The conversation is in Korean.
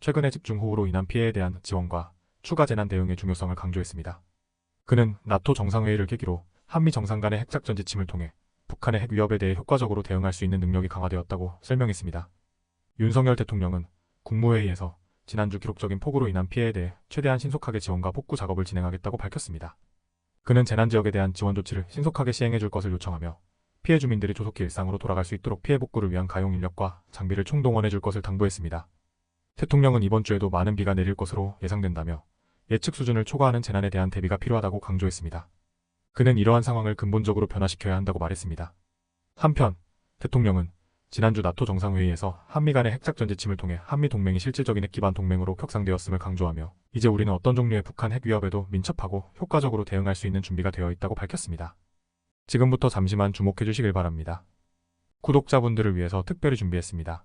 최근의 집중호우로 인한 피해에 대한 지원과 추가 재난 대응의 중요성을 강조했습니다. 그는 나토 정상회의를 계기로 한미 정상 간의 핵작전 지침을 통해 북한의 핵 위협에 대해 효과적으로 대응할 수 있는 능력이 강화되었다고 설명했습니다. 윤석열 대통령은 국무회의에서 지난주 기록적인 폭우로 인한 피해에 대해 최대한 신속하게 지원과 복구 작업을 진행하겠다고 밝혔습니다. 그는 재난 지역에 대한 지원 조치를 신속하게 시행해 줄 것을 요청하며 피해 주민들이 조속히 일상으로 돌아갈 수 있도록 피해 복구를 위한 가용 인력과 장비를 총동원해 줄 것을 당부했습니다. 대통령은 이번 주에도 많은 비가 내릴 것으로 예상된다며 예측 수준을 초과하는 재난에 대한 대비가 필요하다고 강조했습니다. 그는 이러한 상황을 근본적으로 변화시켜야 한다고 말했습니다. 한편 대통령은 지난주 나토 정상회의에서 한미 간의 핵작전 지침을 통해 한미 동맹이 실질적인 핵 기반 동맹으로 격상되었음을 강조하며 이제 우리는 어떤 종류의 북한 핵 위협에도 민첩하고 효과적으로 대응할 수 있는 준비가 되어 있다고 밝혔습니다. 지금부터 잠시만 주목해 주시길 바랍니다. 구독자분들을 위해서 특별히 준비했습니다.